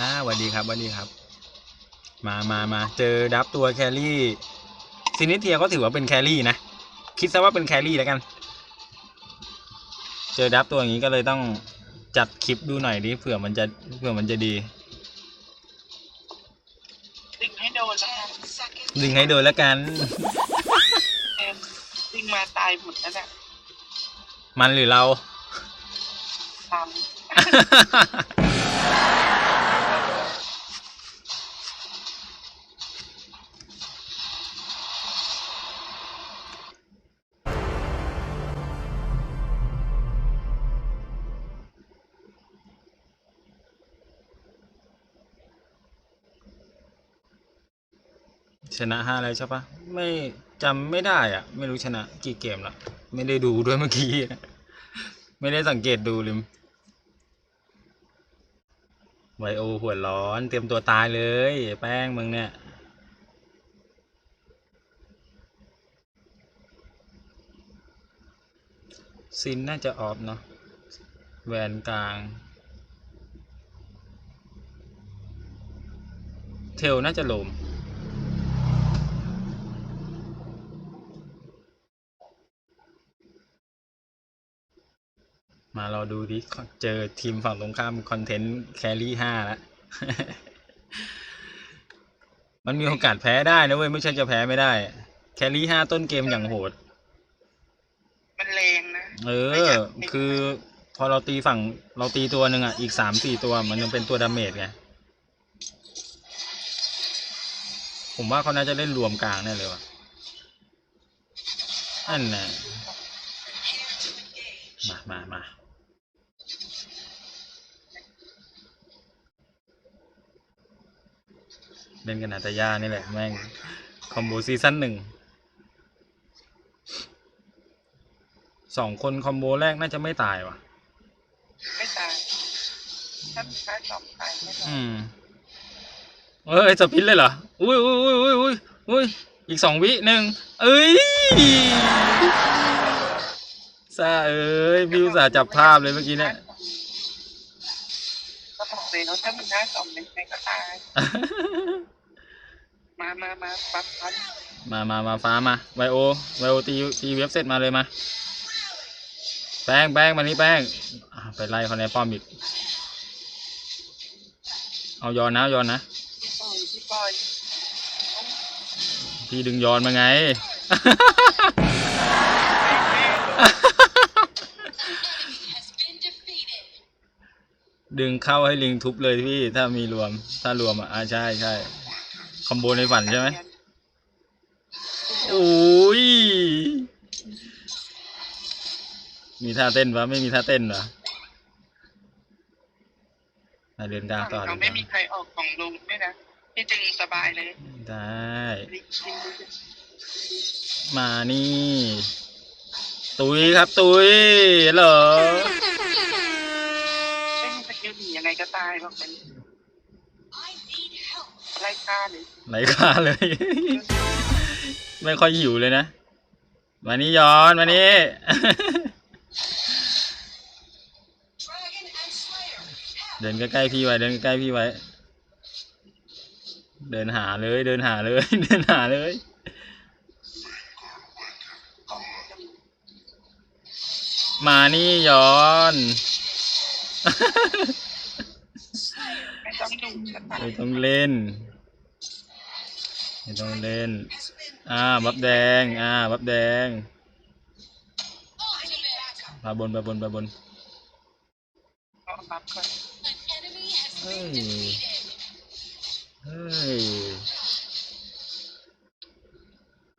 ฮ่าสวัสดีครับสวัสดีครับ มามามาเจอดับตัวแครี่ซินิเทียก็ถือว่าเป็นแครี่นะ คิดซะว่าเป็นแครี่แล้วกัน เจอดับตัวอย่างนี้ก็เลยต้องจัดคลิปดูหน่อยดิเผื่อมันจะเผื่อมันจะดี ดึงให้โดนแล้วกันดึงให้โดนแล้วกันเอ็มดึงมาตายหมดแล้วน่ะมันหรือเรา ตาม ชนะห้าเลยใช่ปะไม่จำไม่ได้อะไม่รู้ชนะกี่เกมละไม่ได้ดูด้วยเมื่อกี้ไม่ได้สังเกตดูลืมไวโอหัวร้อน เตรียมตัวตายเลย แป้งมึงเนี่ยซินน่าจะออฟเนาะแวนกลาง เทลน่าจะลม มารอดูดิเจอทีมฝั่งตรงข้ามคอนเทนต์แครี่ห้าแล้วมันมีโอกาสแพ้ได้นะเว้ยไม่ใช่จะแพ้ไม่ได้ แครี่ห้าต้นเกมอย่างโหด มันแรงนะ เออ คือพอเราตีฝั่งเราตีตัวหนึ่งอะ อีกสามสี่ตัวมันยังเป็นตัวดาเมจไง ผมว่าเขาน่าจะเล่นรวมกลางแน่เลยว่ะนั่นแหละมามามา เล่นกันนาตายานี่แหละ แม่ง คอมโบซีซั่นหนึ่งสองคนคอมโบแรกน่าจะไม่ตายว่ะ ไม่ตายถ้ามีค่าสองตายไม่ตายอืมเอ้ยสปินเลยเหรอ อุ้ยอุ้ยอุ้ยอุ้ยอุ้ยอุ้ยอีกสองวิหนึ่งเอ้ยซาเอ้ยพี่อุตส่าห์จับภาพเลยเมื่อกี้เนี่ยก็บอกเลยว่าถ้ามีค่าสองเป็นไงก็ตาย มามามาปั๊บปั๊บมามามาฟ้ามาไวโอไวโอตีตีเว็บเสร็จมาเลยมา แป้งแป้งมานี่แป้งอะไปไล่เขาในป้อมอีก เอายอนนะเอายอนนะพี่ปอยพี่ปอยพี่ดึงยอนมาไง ดึงเข้าให้ลิงทุบเลยพี่ ถ้ามีรวม ถ้ารวมอะอ่าใช่ใช่ คอมโบในฝันใช่ไหมโอ้ย มีท่าเต้นปะไม่มีท่าเต้นเหรออะเดินกลางต่อเราเดินกไม่ลางมีใครออกของลุงด้วยนะพี่จึงสบายเลย ได้ลิงลิงลิงมานี่ ตุยครับตุยเหรอไม่มีสกิลหนียังไงก็ตายบอกเป็น ไล่ฆ่าเลยไหลค่าเลย ไม่ค่อยหิวเลยนะ มานี่ย้อนมานี่ เดินใกล้ๆพี่ไว้ เดินใกล้ๆพี่ไว้ เดินหาเลย เดินหาเลย เดินหาเลย มานี่ย้อน ไม่ต้องดูก็ตายไม่ต้องเล่น ไม่ต้องเล่น อ่า บับแดง อ่า บับแดงปาบนปาบนปาบนเอาบัฟก่อนเฮ้ย เฮ้ย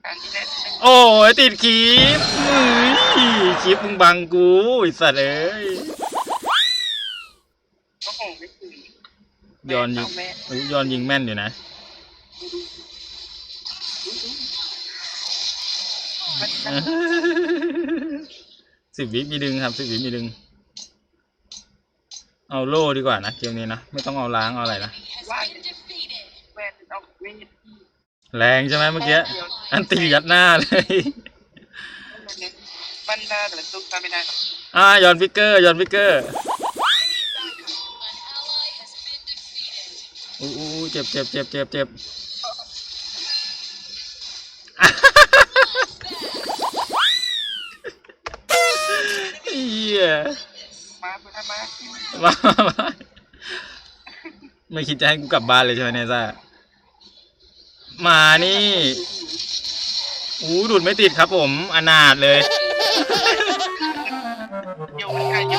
การที่ได้เล่นโอ้ยติดคลิปมึงคลิปมึงบังกูไอสัตว์เอ้ยก็คงไม่ถึงย้อนยิงแม่อุ๊ยย้อนยิงแม่นอยู่นะ สิบวิมีดึงครับสิบวิมีดึง เอาโล่ดีกว่านะเกมนี้นะ ไม่ต้องเอาล้างเอาอะไรนะ แม่เอาวิ่งแรงใช่ไหมเมื่อกี้ อันตียัดหน้าเลยมันแต่ตุ๊กตาไม่ได้หรอกอ่ายอนฟิกเกอร์ยอนฟิกเกอร์อู้อู้อู้เจ็บเจ็บเจ็บเจ็บเจ็บ มาเพื่อนมาที่มามามาไม่คิดจะให้กูกลับบ้านเลยใช่ไหมเนี่ยซ่ามานี่อู้ดูดไม่ติดครับผมอนาถเลย โยนค่ะโย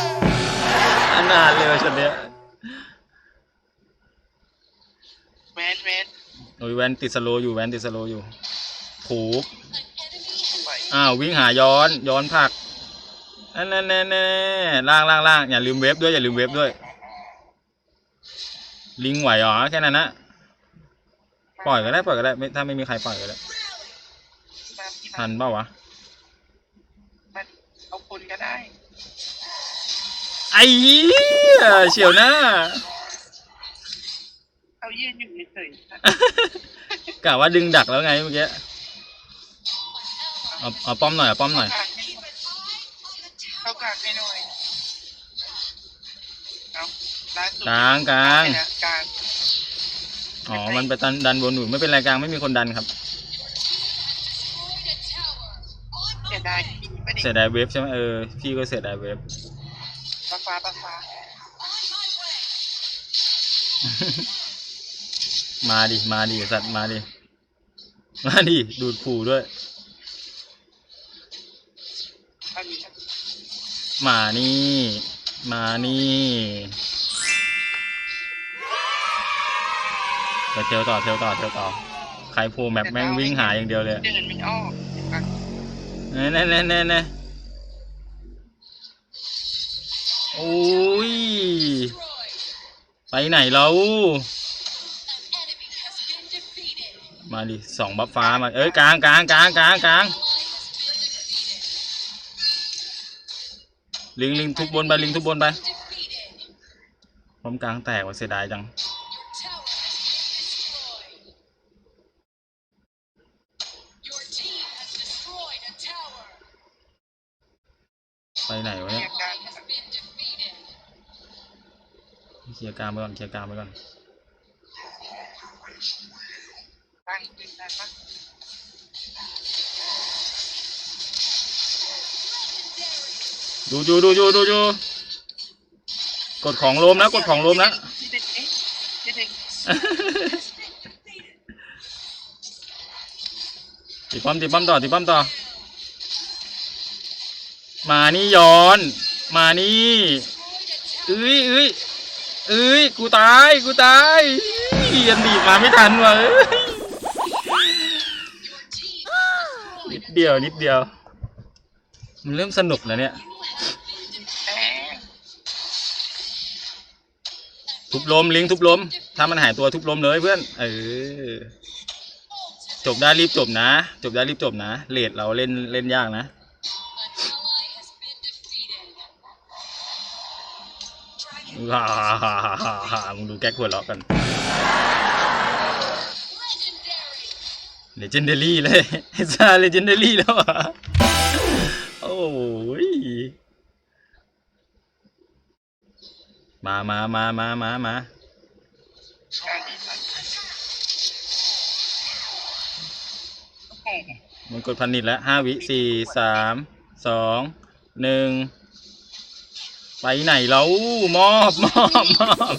นอนาถเลยว่ะชุดเนี้ยแวนแวนโอ้ยแวนติดสโลว์อยู่แวนติดสโลว์อยู่ผูกไปอ้าววิ่งหาย้อนย้อนผลัก นั่นนั่นนั่นนั่นล่างล่างล่างอย่าลืมเวฟด้วยอย่าลืมเวฟด้วย ลิงไหวเหรอแค่นั้นนะปล่อยก็ได้ปล่อยก็ได้ไม่ถ้าไม่มีใครปล่อยก็ได้ทันเปล่าวะเอาคนก็ได้ ไอ้เหี้ยเฉียวหน้าเอายืนอยู่เฉยๆกะว่าดึงดักแล้วไงเมื่อกี้เอาเอาป้อมหน่อยเอาป้อมหน่อยากลางให้หน่อยเอาล่าสุดกลางกลางไปนะกลางอ๋อ มันไปดันดันบนหนุนไม่เป็นไรกลางไม่มีคนดันครับ เสียดายไม่ได้เสียดายเวฟใช่ไหมเออ พี่ก็เสียดายเวฟปลาฟ้าปลาฟ้ามาดิ มาดิสัตว์มาดิ มาดิ ดูดผูด้วย เอามี มานี่ มานี่เดี๋ยวเทลต่อเทลต่อเทลต่อใครโผล่แมปแม่งวิ่งหาอย่างเดียวเลยเดินไม่ออกเน่เน่เน่เน่เน่โอ้ย ไปไหนเรามาดิสองบัฟฟ้ามา เอ้ยกลางกลางกลางกลางกลาง ลิงลิงทุบบนไปลิงทุบบนไปพร้อมกลางแตกว่าเสียดายจังไปไหนวะเรีเนี่ยยกกลางเคลียร์กลางไปก่อนเคลียร์กลางไปก่อนกลางขึ้นได้ปะ ดูดูดูดูดูดูกดของโลมนะกดของโลมนะที่เด็กเอ๊ะที่เด็กตีป้อมตีป้อมต่อตีป้อมต่อ มานี่ย้อน มานี่เอ้ยเอ้ยเอ้ยกูตายกูตายยันดีมาไม่ทันว่ะเอ้ยนิดเดียวนิดเดียว มันเริ่มสนุกแล้วเนี่ย ทุบล้มลิงทุบล้ม ถ้ามันหายตัวทุบล้มเลยเพื่อน เออ จบได้รีบจบนะ จบได้รีบจบนะเลดเราเล่นเล่นยากนะฮ่าฮ่าฮ่าฮ่าฮ่ามึงดูแก๊กหัวเราะกันเลเจนเดอรี่เลยไอ้ซาเลเจนเดอรี่แล้วอะโอ้ย มามามามามามากลางดีสัตว์โอ้โหมันกดพันนิดแล้วห้าวิสี่สามสองหนึ่งไปไหนแล้วมอบมอบมอบ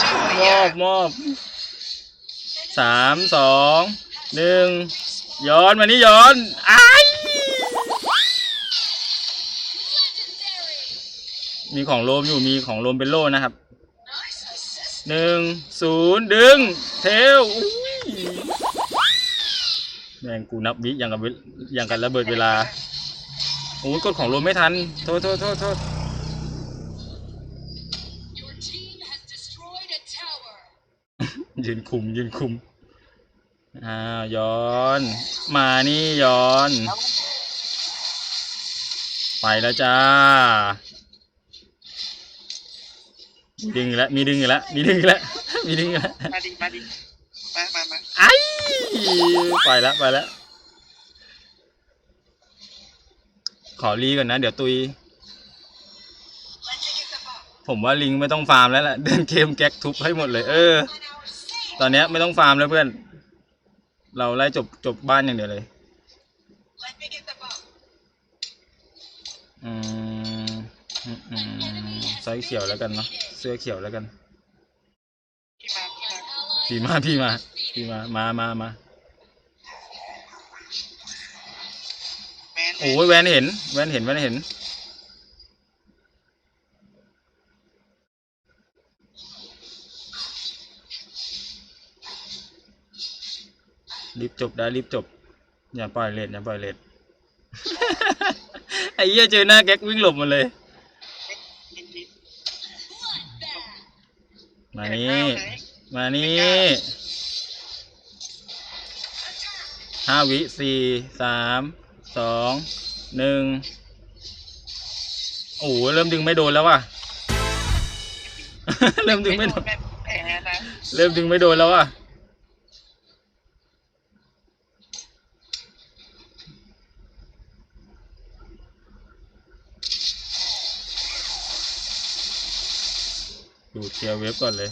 ชื่อมเนี่อยบมอบสามสองหนึ่งย้อนมานี่ย้อนไอ้ มีของโลมอยู่มีของโลมเป็นโล่นะครับหนึ่งศูนย์ดึง เทลแม่งกูนับวิอย่างกับอย่างกับระเบิดเวลาโอ้ยกดของโลมไม่ทัน โทษโทษโทษโทษยืนคุมยืนคุมอ้าวย้อน มานี่ย้อน ไปแล้วจ้า ดึงอีกแล้วมีดึงอีกแล้วมีดึงอีกแล้วมีดึงอีกแล้วมาดิมาดิมามามาไอ้ไปแล้วไปแล้วขอรีก่อนนะ เดี๋ยวตุยผผมว่าลิงไม่ต้องฟาร์มแล้วแหละเดินเกมแก๊กทุบให้หมดเลย เออ ตอนเนี้ยไม่ต้องฟาร์มแล้วเพื่อน เราไล่จบจบบ้านอย่างเดียวเลย Let me get the boat อืมอืมอืม ไซส์เขียวแล้วกันเนาะเสื้อเขียวแล้วกันพี่มาพี่มาพี่มาพี่มาพี่มามามามาแมนโอ้ยแวนเห็นแวนเห็นแวนเห็นรีบจบได้รีบจบ อย่าปล่อยเลทอย่าปล่อยเลทไอ้เหี้ยเจอหน้าแก๊กวิ่งหลบหมาเลย มานี่ มานี่ห้าวิสี่สามสองหนึ่งโอ้โหเริ่มดึงไม่โดนแล้วว่ะ เริ่มดึงไม่โดนแพ้นะเริ่มดึงไม่โดนแล้วว่ะ ดูเคลียร์เว็บก่อนเลย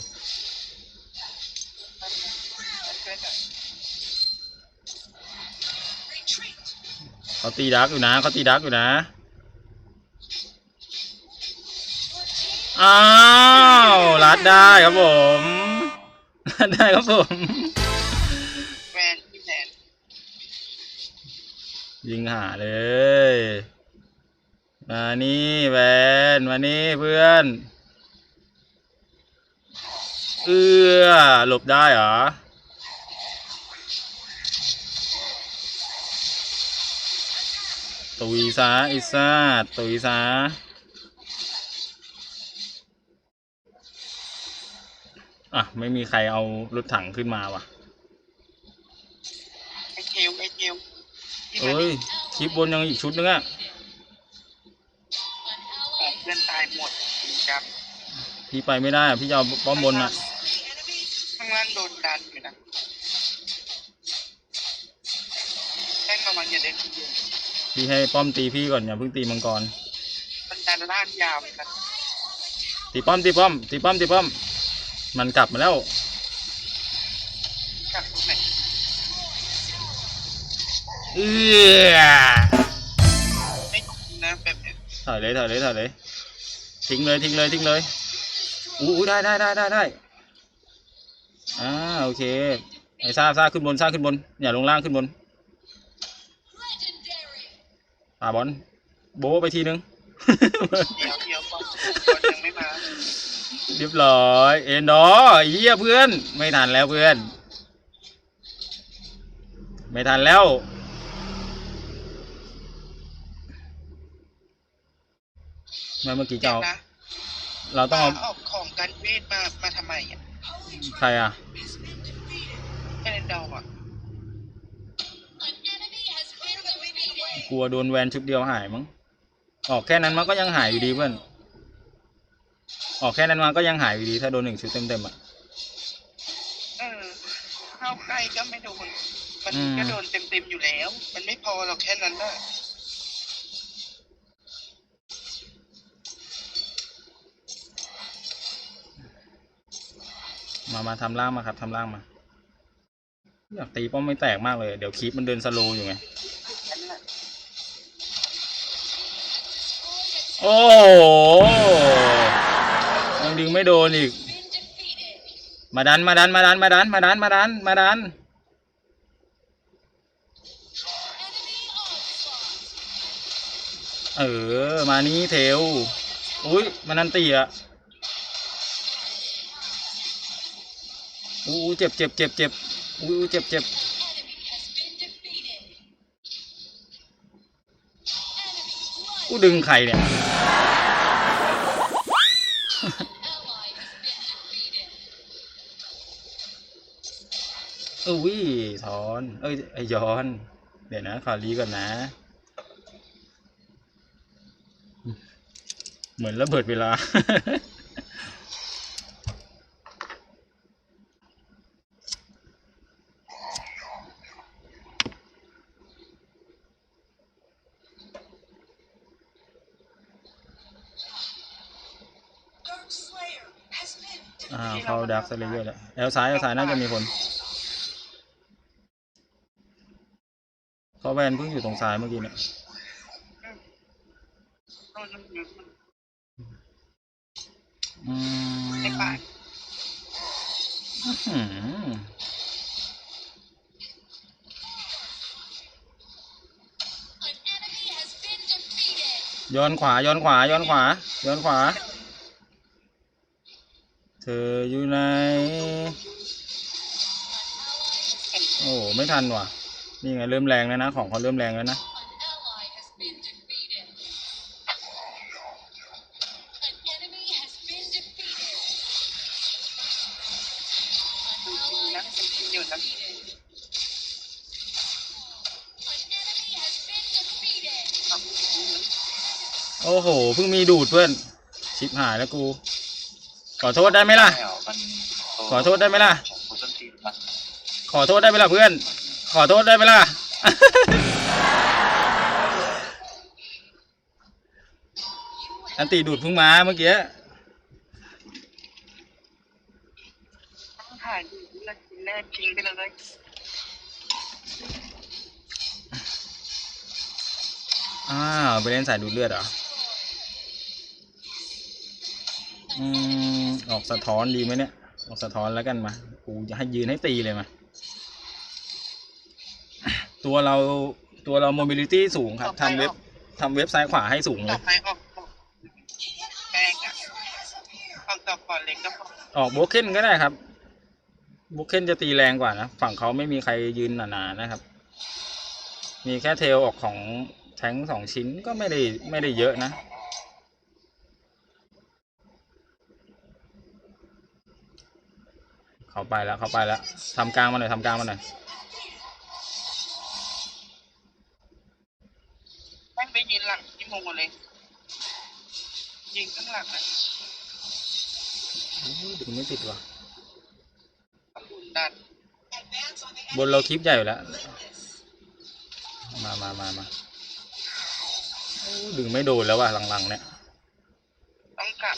เขาตีดักอยู่นะเขาตีดักอยู่นะ อ้าว รัดได้ครับผม รัดได้ครับผมยิงหาเลย มานี่แวน มานี่เพื่อน เอื้อหลบได้เหรอตุยซะไอิซ่าตุยซะอะ ไม่มีใครเอารถถังขึ้นมาว่ะไอเคิวไอเคิวพี่มาเอ้ยคลิปบนยังอีกชุดนึงอะของเพื่อนตายหมดครับพี่ไปไม่ได้อะพี่จะเอาป้อมบนอะข้างล่างโดนดันอยู่นะแท่งระวังอย่าเดินเดียวพี่ให้ป้อมตีพี่ก่อนอย่าเพิ่งตีมังกรมันดันล่างยาวเลยนะตีป้อมตีป้อมตีป้อมตีป้อม มันกลับมาแล้วกลับตรงไหนเอื้อไม่คุ้มนะแบบเนี้ยถอยเลยถอยเลยถอยเลยทิ้งเลยทิ้งเลยทิ้งเลยอู้ได้ได้ได้ได้ได้ โอเคไอ้ซ่าซ่าขึ้นบนซ่าขึ้นบนอย่าลงล่างขึ้นบนป่าบอลโบะไปทีนึงเดี๋ยวเดี๋ยวก่อนก่อนยังไม่มาเรียบร้อยเอ็นดอเยี่ยเพื่อน ไม่ทันแล้วเพื่อน ไม่ทันแล้วไม่เมื่อกี้จะเดี๋ยเอาวนะเราต้องเอาป้าเอาของการเวทมามาทำไมอะใครอะ ดาอะกลัวโดนแวนชุดเดียวหายมั้งออกแค่นั้นมันก็ยังหายอยู่ดีเพื่อนออกแค่นั้นมันก็ยังหายอยู่ดีถ้าโดนหนึ่งชุดเต็มๆอะเออเข้าใกล้ก็ไม่โดนมันก็โดนเต็มๆอยู่แล้ว มันไม่พอหรอกแค่นั้นน่ะมา มาทำล่างมาครับทำล่างมา อยากตีป้อมไม่แตกมากเลย เดี๋ยวคลิปมันเดินสโลอยู่ไง โอ้โหยังดึงไม่โดนอีก มาดันมาดันมาดันมาดันมาดันมาดันมาดัน เออ มานี้เทวอุ้ยมันนันตีอะอู้เจ็บเจ็บเจ็บเจ็บ อู้เจ็บเจ็บกูดึงใครเนี่ยอุ้ยถอน เอ้ยไอย้อน เดี๋ยวนะ ขอรีก่อนนะ เหมือนระเบิดเวลา เข้าดักสเลเยอร์แล้วแอลซ้ายแอลซ้ายน่าจะมีคนเพราะแวนเพิ่งอยู่ตรงซ้ายเมื่อกี้เนี่ยนู่นนู่นนู่นอืมในป่าอืมย้อนขวาย้อนขวาย้อนขวาย้อนขวาเธ ออยู่ไหน โอ้ไม่ทันว่ะ นี่ไงเริ่มแรงแล้วนะ ของเขาเริ่มแรงแล้วนะดูจริงนะจริงอยู่นะโอ้โห เพิ่งมีดูดเพื่อน ชิบหายแล้วกู ขอโทษได้ไหมล่ะขอโทษได้ไหมล่ะของต้นตีนมันขอโทษได้ไหมล่ะเพื่อน ขอโทษได้ไหมล่ะ อันตีดูดเพิ่งมาเมื่อกี้ต้องถ่ายดูเลือดกินแน่ทิ้งไปเลยอ้าวไปเล่นสายดูดเลือดเหรออืม ออกสะท้อนดีไหมเนี่ย ออกสะท้อนแล้วกันมา กูจะให้ยืนให้ตีเลยมา ตัวเราตัวเรา mobility สูงครับทำเว็บทำเว็บซ้ายขวาให้สูงเลต่อย ไปออกออกแกงอะออกต่อก่อนเล็กก็พอออกโบเคนก็ได้ครับโบเคนจะตีแรงกว่านะ ฝั่งเขาไม่มีใครยืนหนาๆนะครับ มีแค่เทลออกของแทงค์สองชิ้นก็ไม่ได้ไม่ได้เยอะนะ เขาไปแล้วเขาไปแล้วทำกลางมาหน่อยทำกลางมาหน่อยแม่งไปยืนหลังที่โมงเลย ยิงข้างหลังนะโอ้ยดึงไม่ติดว่ะต้องบุญดันบนเราคลิปใหญ่อยู่แล้ว มามามามาโอ้ยดึงไม่โดนแล้วว่ะหลังๆเนี่ย ต้องกลับ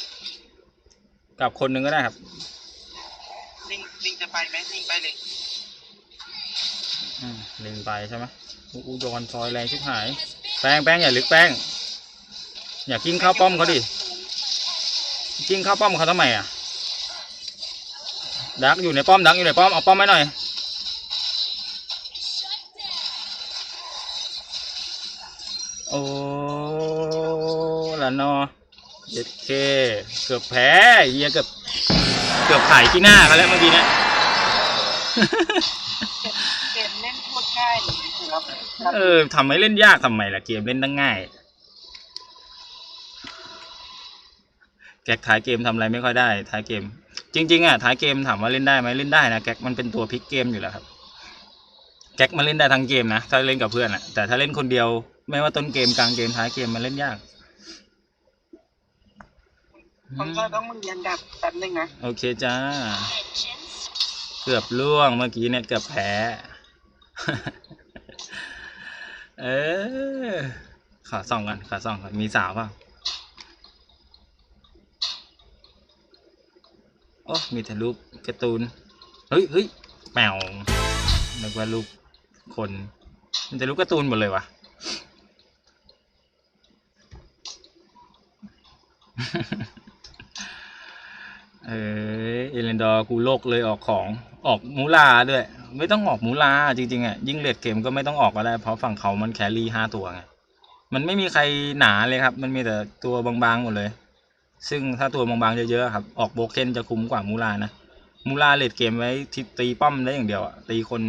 กลับคนหนึงก็ได้ครับลิงลิง จะไปไหมลิงไปเลยอืมเล็งไปใช่ไหมอู้อูโดนซอยแรงชิบหาย แป้งแป้งอย่าลึกแป้ง อย่ากิ้งเข้าป้อมเขาดิกิ้งเข้าป้อมเขาทำไมอะ ดักอยู่ในป้อมดักอยู่ในป้อมเอาป้อมไว้หน่อย โอ้ละนอเด็ดเคเกือบแพ้เฮียเกือบเกือบขายที่หน้าเขาแล้วเมื่อกี้เนะ เกมเล่นโคตรง่ายเลยครับเออทำให้เล่นยากทำไมล่ะเกมเล่นตั้งง่าย แก๊กท้ายเกมทำอะไรไม่ค่อยได้ ท้ายเกม จริง ๆอะท้ายเกมถามว่าเล่นได้ไหมเล่นได้นะแก๊กมันเป็นตัวพลิกเกมอยู่แล้วครับ แก๊กมันเล่นได้ทั้งเกมนะถ้าเล่นกับเพื่อนอะแต่ถ้าเล่นคนเดียว ไม่ว่าต้นเกมกลางเกมท้ายเกมมันเล่นยากผมก็ต้องเรียนดับแป๊บนึงนะ โอเคจ้า เกือบล่วงเมื่อกี้เนี่ยเกือบแพ้เออขอส่องกันขอส่องกันมีสาวเปล่าโอ้มีแต่รูปการ์ตูนเฮ้ยเฮ้ยแมวนึกว่ารูปคนมีแต่รูปการ์ตูนหมดเลยวะ เออเอเลนดอร์กูโลกเลยออกของออกมูลาด้วย ไม่ต้องออกมูลาจริงๆอะยิ่งเลดเกมก็ไม่ต้องออกก็ได้ เพราะฝั่งเขามันแครี่ห้าตัวไงมันไม่มีใครหนาเลยครับ มันมีแต่ตัวบางๆหมดเลย ซึ่งถ้าตัวบางๆเยอะๆครับ ออกโบเคนจะคุ้มกว่ามูลานะมูลาเลดเกมไว้ที่ตีป้อมได้อย่างเดียวอะตีคน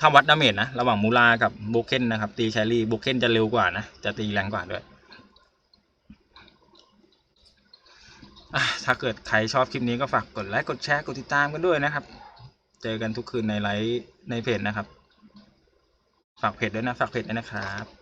ถ้าวัดดาเมจนะระหว่างมูลากับโบเคนนะครับตีแครี่โบเคนจะเร็วกว่านะจะตีแรงกว่าด้วย อะ ถ้าเกิดใครชอบคลิปนี้ก็ฝากกดไลค์กดแชร์กดติดตามกันด้วยนะครับ เจอกันทุกคืนในไลฟ์ในเพจนะครับ ฝากเพจด้วยนะฝากเพจด้วยนะครับ